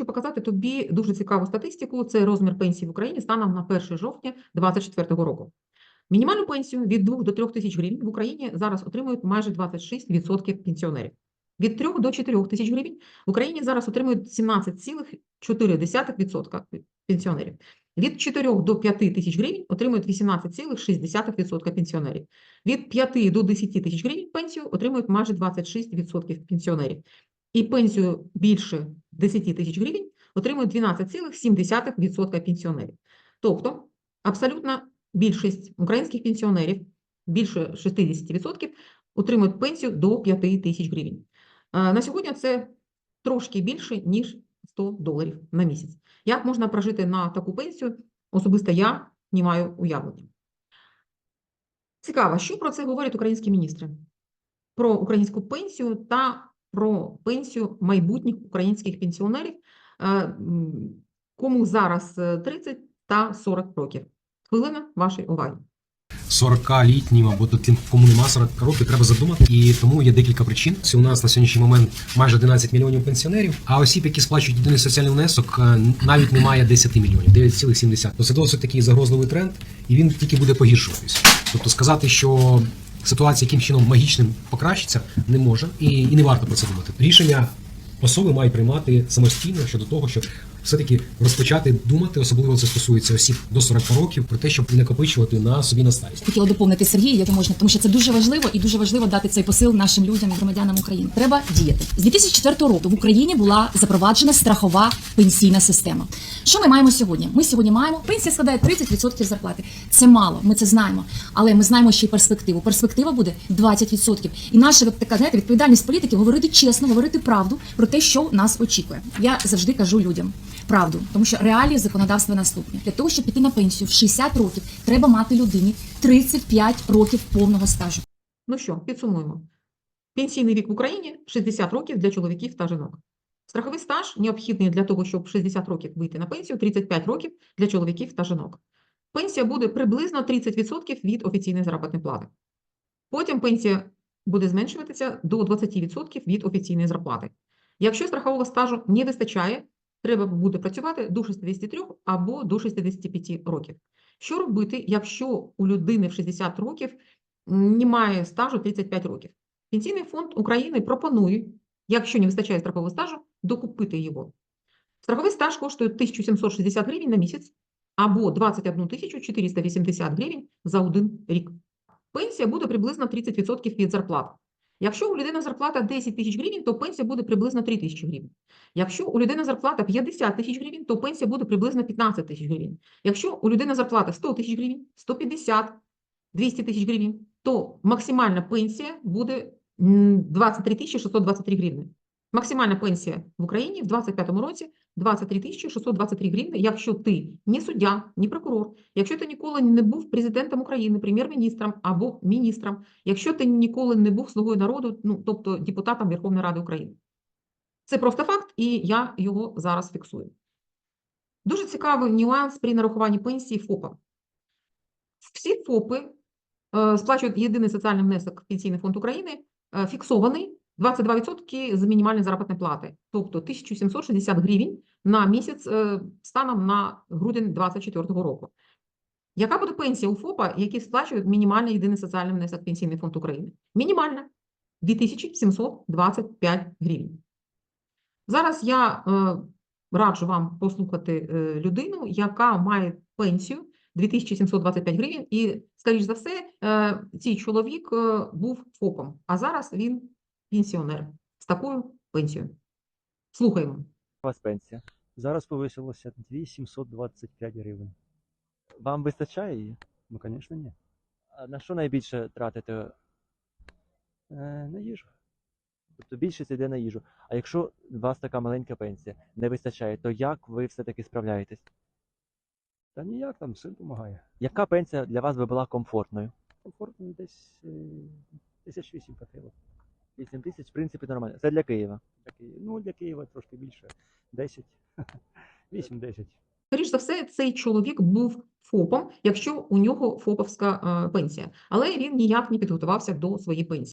хочу показати тобі дуже цікаву статистику. Це розмір пенсії в Україні станом на 1 жовтня 2024 року. Мінімальну пенсію від 2 до 3 тисяч гривень в Україні зараз отримують майже 26% пенсіонерів. Від 3 до 4 тисяч гривень в Україні зараз отримують 17,4% пенсіонерів. Від 4 до 5 тисяч гривень отримують 18,6% пенсіонерів. Від 5 до 10 тисяч гривень пенсію отримують майже 26% пенсіонерів. І пенсію більше 10 тисяч гривень отримують 12,7% пенсіонерів. Тобто абсолютна більшість українських пенсіонерів, більше 60%, отримують пенсію до 5 тисяч гривень. На сьогодні це трошки більше, ніж 100 доларів на місяць. Як можна прожити на таку пенсію? Особисто я не маю уявлення. Цікаво, що про це говорять українські міністри? Про українську пенсію та про пенсію майбутніх українських пенсіонерів, е, кому зараз е, 30 та 40 років. Хвилина вашої уваги. 40-літнім або тим, кому нема 40 років, треба задумати. І тому є декілька причин. Це у нас на сьогоднішній момент майже 11 мільйонів пенсіонерів. А осіб, які сплачують єдиний соціальний внесок, е, навіть немає 10 мільйонів, 9,7. То це досить такий загрозливий тренд, і він тільки буде погіршуватись. Тобто сказати, що ситуація яким чином магічним покращиться, не може і, і не варто про це думати. Рішення особи мають приймати самостійно щодо того, щоб все-таки розпочати думати, особливо це стосується осіб до 40 років, про те, щоб накопичувати на собі на старість. хотіла доповнити Сергія, як можна, тому що це дуже важливо і дуже важливо дати цей посил нашим людям, громадянам України. Треба діяти з 2004 року. В Україні була запроваджена страхова пенсійна система. Що ми маємо сьогодні? Ми сьогодні маємо пенсія складає 30% зарплати. Це мало, ми це знаємо, але ми знаємо ще й перспективу. Перспектива буде 20%. І наша така знаєте, відповідальність політики говорити чесно, говорити правду про те, що нас очікує. Я завжди кажу людям. Правду, тому що реалії законодавства наступні. Для того, щоб піти на пенсію в 60 років, треба мати людині 35 років повного стажу. Ну що, підсумуємо. Пенсійний вік в Україні 60 років для чоловіків та жінок. Страховий стаж необхідний для того, щоб 60 років вийти на пенсію, 35 років для чоловіків та жінок. Пенсія буде приблизно 30% від офіційної заробітної плати. Потім пенсія буде зменшуватися до 20% від офіційної зарплати. Якщо страхового стажу не вистачає, треба буде працювати до 63 або до 65 років. Що робити, якщо у людини в 60 років немає стажу 35 років? Пенсійний фонд України пропонує, якщо не вистачає страхового стажу, докупити його. Страховий стаж коштує 1760 гривень на місяць або 21 480 гривень за один рік. Пенсія буде приблизно 30% від зарплати. Якщо у людини зарплата 10 тисяч гривень, то пенсія буде приблизно 3 тисячі гривень. Якщо у людини зарплата 50 тисяч гривень, то пенсія буде приблизно 15 тисяч гривень. Якщо у людини зарплата 100 тисяч гривень, 150, 200 тисяч гривень, то максимальна пенсія буде 23 тисячі 623 гривні. Максимальна пенсія в Україні в 2025 році 23 тисячі 623 гривні, якщо ти не суддя, не прокурор, якщо ти ніколи не був президентом України, прем'єр-міністром або міністром, якщо ти ніколи не був слугою народу, ну тобто депутатом Верховної Ради України. Це просто факт, і я його зараз фіксую. Дуже цікавий нюанс при нарахуванні пенсії ФОПа. Всі ФОПи е, сплачують єдиний соціальний внесок в Пенсійний фонд України, е, фіксований 22% з мінімальної заробітної плати, тобто 1760 гривень на місяць е, станом на грудень 2024 року. Яка буде пенсія у ФОПа, які сплачують мінімальний єдиний соціальний внесок Пенсійний фонд України? Мінімальна 2725 гривень. Зараз я е, раджу вам послухати е, людину, яка має пенсію 2725 гривень, і, скоріш за все, цей чоловік був ФОПом, а зараз він пенсіонер з такою пенсією. Слухаємо. У вас пенсія. Зараз повисилося 2725 гривень. Вам вистачає її? Ну, звісно, ні. А на що найбільше тратите? Е, на їжу. Тобто більшість йде на їжу. А якщо у вас така маленька пенсія не вистачає, то як ви все-таки справляєтесь? Та ніяк там син допомагає. Яка пенсія для вас би була комфортною? Комфортно десь е, тисяч 8 тисяч, в принципі, нормально. Це для Києва. Для Києва. Ну, для Києва трошки більше. 10. 8-10. Скоріш за все, цей чоловік був ФОПом, якщо у нього ФОПовська е, пенсія, але він ніяк не підготувався до своєї пенсії.